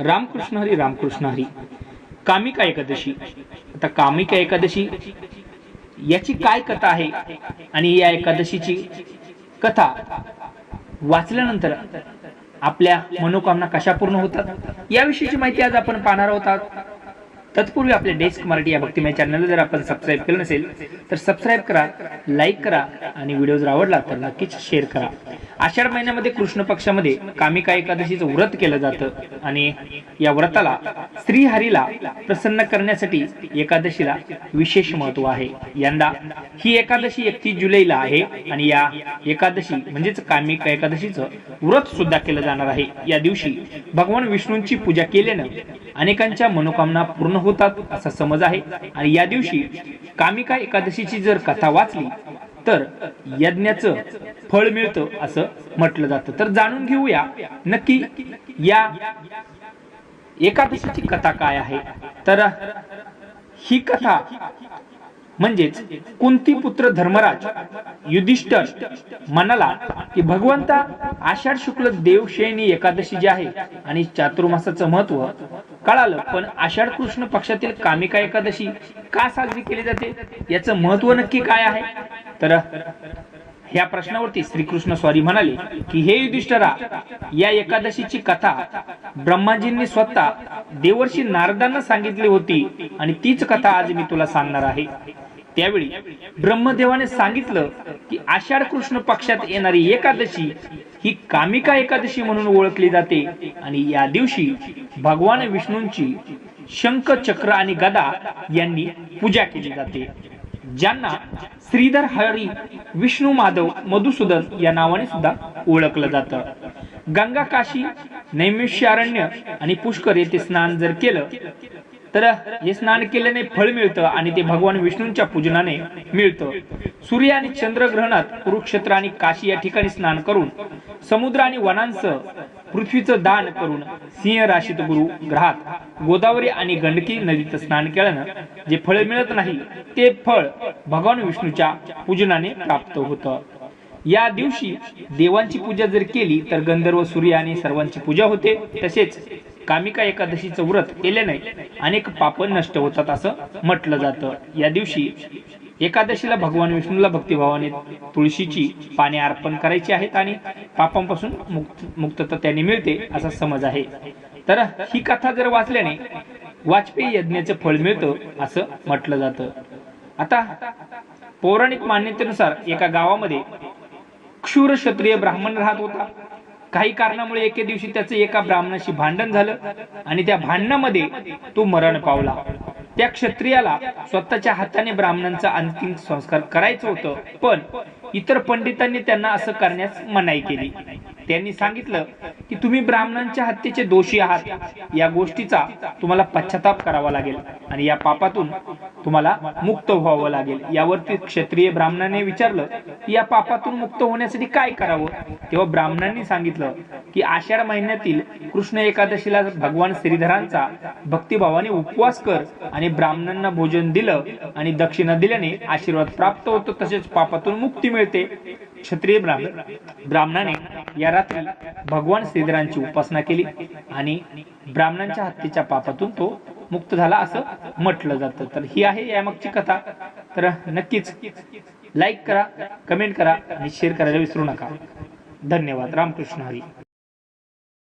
रामकृष्ण हरी रामकृष्ण हरी. कामिका एकादशी. आता कामिका एकादशी याची काय कथा आहे? आणि या एकादशीची कथा वाचल्यानंतर आपल्या मनोकामना कशा पूर्ण होतात? याविषयीची माहिती आज आपण पाहणार आहोत. तत्पूर्वी आपल्या डेस्क मराठी या भक्तिमय चॅनलला जर आपण सबस्क्राईब केलं नसेल तर सबस्क्राईब करा लाईक करा आणि व्हिडिओ जर आवडला तर नक्कीच शेअर करा. आषाढ महिन्यामध्ये कृष्ण पक्षामध्ये कामिका एकादशीचं व्रत केलं जातं आणि या व्रताला श्रीहरीला प्रसन्न करण्यासाठी एकादशीला विशेष महत्त्व आहे. यंदा ही एकादशी एकतीस जुलैला आहे आणि या एकादशी म्हणजेच कामिका एकादशीचं व्रत सुद्धा केलं जाणार आहे. या दिवशी भगवान विष्णूंची पूजा केल्यानं अनेकांच्या मनोकामना पूर्ण होतात असा समज आहे. आणि या दिवशी कामिका एकादशीची जर कथा वाचली तर यज्ञाचं फळ मिळतं असं म्हटलं जातं. तर जाणून घेऊया नक्की या एकादशीची कथा काय आहे. तर ही कथा म्हणजेच कुंती पुत्र धर्मराज युधिष्ठर म्हणाला की भगवंता आषाढ शुक्ल देवशयनी एकादशी जी आहे आणि चातुर्मासाचं महत्त्व कळालं पण आषाढ कृष्ण पक्षातील कामिका एकादशी का साजरी केली जाते? याचं महत्त्व नक्की काय आहे? तर ह्या प्रश्नावरती श्रीकृष्ण स्वारी म्हणाले की हे युधिष्ठरा या एकादशीची कथा ब्रह्माजींनी स्वतः देवर्षी नारदांना सांगितली होती आणि तीच कथा आज मी तुला सांगणार आहे. त्यावेळी ब्रह्मदेवाने सांगितलं की आषाढ कृष्ण पक्षात येणारी एकादशी ही कामिका एकादशी म्हणून ओळखली जाते. आणि या दिवशी भगवान विष्णूंची शंख चक्र आणि गदा यांनी पूजा केली जाते. ज्यांना श्रीधर हरी विष्णू माधव मधुसूदन या नावाने सुद्धा ओळखलं जातं. गंगा काशी नैमिष्यारण्य आणि पुष्कर येथे स्नान जर केलं तर हे स्नान केल्याने फळ मिळतं आणि ते भगवान विष्णूंच्या पूजनाने मिळतं. सूर्य आणि चंद्र ग्रहणात कुरुक्षेत्र आणि काशी या ठिकाणी स्नान करून समुद्र आणि वनांचं पृथ्वीचं दान करून सिंह राशीत गुरु ग्रहात गोदावरी आणि गंडकी नदीत स्नान केल्यानं जे फळ मिळत नाही ते फळ भगवान विष्णूच्या पूजनाने प्राप्त होतं. या दिवशी देवांची पूजा जर केली तर गंधर्व सूर्य आणि सर्वांची पूजा होते. तसेच कामिका एकादशीचं व्रत केल्याने अनेक पाप नष्ट होतात असं म्हटलं जातं. या दिवशी एकादशीला भगवान विष्णूला भक्तिभावाने तुळशीची पाने अर्पण करायची आहेत आणि पापांपासून मुक्त मुक्तता त्याने मिळते असा समज आहे. तर ही कथा जर वाचल्याने वाजपेयी यज्ञाचं फळ मिळतं असं म्हटलं जातं. आता पौराणिक मान्यतेनुसार एका गावामध्ये क्षूर क्षत्रिय ब्राह्मण राहत होता. काही कारणामुळे एके दिवशी त्याचं एका ब्राह्मणाशी भांडण झालं आणि त्या भांडणामध्ये तो मरण पावला. त्या क्षत्रियाला स्वतःच्या हाताने ब्राह्मणांचा अंतिम संस्कार करायचं होतं पण इतर पंडितांनी त्यांना असं करण्यास मनाई केली. त्यांनी सांगितलं की तुम्ही ब्राह्मणांच्या हत्येचे दोषी आहात. या गोष्टीचा तुम्हाला पश्चाताप करावा लागेल आणि या पापातून तुम्हाला मुक्त व्हावं लागेल. यावरती क्षत्रिय ब्राह्मणाने विचारलं की या पापातून मुक्त होण्यासाठी काय करावं? तेव्हा ब्राह्मणांनी सांगितलं की आषाढ महिन्यातील कृष्ण एकादशीला भगवान श्रीधरांचा भक्तिभावाने उपवास कर आणि ब्राह्मणांना भोजन दिलं आणि दक्षिणा दिल्याने आशीर्वाद प्राप्त होतो तसेच पापातून मुक्ती मिळते. क्षत्रिय ब्राह्मण ब्राह्मणाने या रात्री भगवान श्रीधरांची उपासना केली आणि ब्राह्मणांच्या हत्येच्या पापातून तो मुक्त झाला असं म्हटलं जातं. तर ही आहे यामागची कथा. तर नक्कीच लाईक करा कमेंट करा आणि शेअर करायला विसरू नका. धन्यवाद. रामकृष्ण हरी.